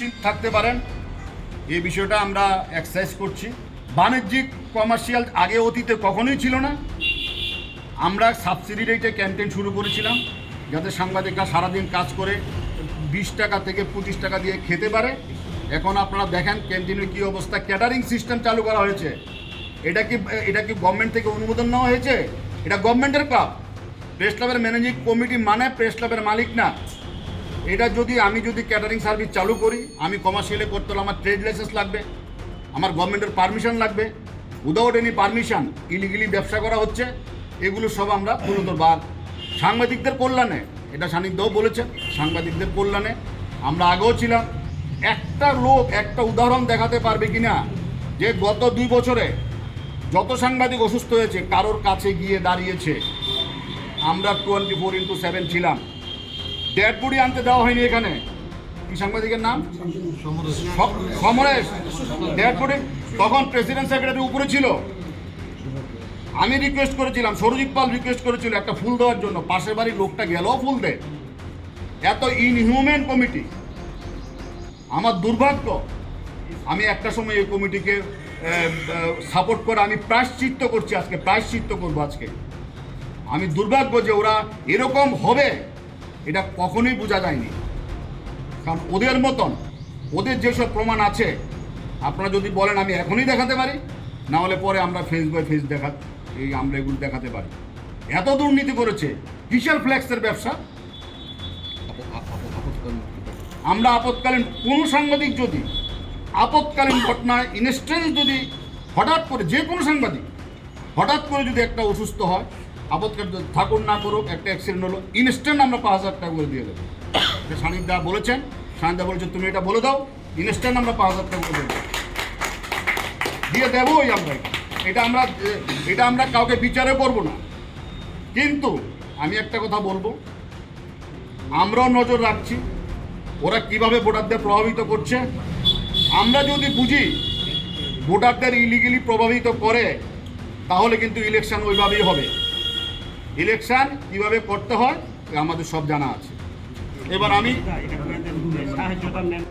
নিশ্চিত থাকতে পারেন। এই বিষয়টা আমরা এক্সারসাইজ করছি। বাণিজ্যিক কমার্শিয়াল আগে অতীতে কখনোই ছিল না। আমরা সাবসিডি রেটে ক্যাম্পেইন শুরু করেছিলাম, যাতে সাংবাদিকরা সারাদিন কাজ করে বিশ টাকা থেকে পঁচিশ টাকা দিয়ে খেতে পারে। এখন আপনারা দেখেন ক্যান্টিনের কী অবস্থা ক্যাটারিং সিস্টেম চালু করা হয়েছে। এটা কি এটা কি গভর্নমেন্ট থেকে অনুমোদন নেওয়া হয়েছে? এটা গভর্নমেন্টের ক্লাব প্রেস ক্লাবের ম্যানেজিং কমিটি মানে প্রেস ক্লাবের মালিক না। এটা যদি আমি যদি ক্যাটারিং সার্ভিস চালু করি, আমি কমার্শিয়ালে করতে হলে আমার ট্রেড লাইসেন্স লাগবে, আমার গভর্নমেন্টের পারমিশন লাগবে। উইদাউট এনি পারমিশন ইলিগেলি ব্যবসা করা হচ্ছে, এগুলো সব আমরা পুনর্বার সাংবাদিকদের কল্যাণে, এটা সান্নিধ্যও বলেছেন সাংবাদিকদের কল্যাণে আমরা আগেও ছিলাম। একটা লোক একটা উদাহরণ দেখাতে পারবে কিনা? যে গত দুই বছরে যত সাংবাদিক অসুস্থ হয়েছে, কারোর কাছে গিয়ে দাঁড়িয়েছে, আমরা টোয়েন্টি ফোর ইন্টু সেভেন ছিলাম। ডেড বডি আনতে দেওয়া হয়নি এখানে। কি সাংবাদিকের নাম? সম- সমরেশ। Dead body. তখন প্রেসিডেন্ট সেক্রেটারি উপরে ছিল। আমি রিকোয়েস্ট করেছিলাম, সরজিৎ পাল রিকোয়েস্ট করেছিল একটা ফুল দেওয়ার জন্য। পাশের বাড়ির লোকটা গেলেও ফুল দে এত ইনহিউম্যান কমিটি আমার দুর্ভাগ্য, আমি একটা সময় এই কমিটিকে সাপোর্ট করে আমি প্রায়শ্চিত্ত করছি আজকে, প্রায়শ্চিত্ত করব আজকে। আমি দুর্ভাগ্য যে ওরা এরকম হবে। এটা কখনোই বোঝা যায়নি। কারণ ওদের মতন, ওদের যেসব প্রমাণ আছে, আপনারা যদি বলেন আমি এখনই দেখাতে পারি, না হলে পরে আমরা ফেস বাই ফেস দেখা, এই আমরা এগুলো দেখাতে পারি। এত দুর্নীতি করেছে কিসের ফ্ল্যাক্সের ব্যবসা। আমরা আপৎকালীন কোনো সাংবাদিক যদি, আপৎকালীন ঘটনায় ইনস্ট্যান্ট যদি হঠাৎ করে যে কোনো সাংবাদিক, হঠাৎ করে যদি একটা অসুস্থ হয় আপৎকালীন ঠাকুর না করুক, একটা অ্যাক্সিডেন্ট হলো ইনস্ট্যান্ট আমরা পাঁচ হাজার টাকা করে দিয়ে দেবো। সানিদা বলেছেন সানিদা বলেছেন তুমি এটা বলে দাও ইনস্ট্যান্ট আমরা পাঁচ হাজার টাকা করে দেবো। দিয়ে দেবোই আমরা। এটা। এটা আমরা এটা আমরা কাউকে বিচারে করব না। কিন্তু আমি একটা কথা বলব, আমরাও নজর রাখছি, ওরা কীভাবে ভোটারদের প্রভাবিত করছে। আমরা যদি বুঝি ভোটারদের ইলিগেলি প্রভাবিত করে, তাহলে কিন্তু ইলেকশন ওইভাবেই হবে। ইলেকশন কীভাবে করতে হয় আমাদের সব জানা আছে। এবার আমি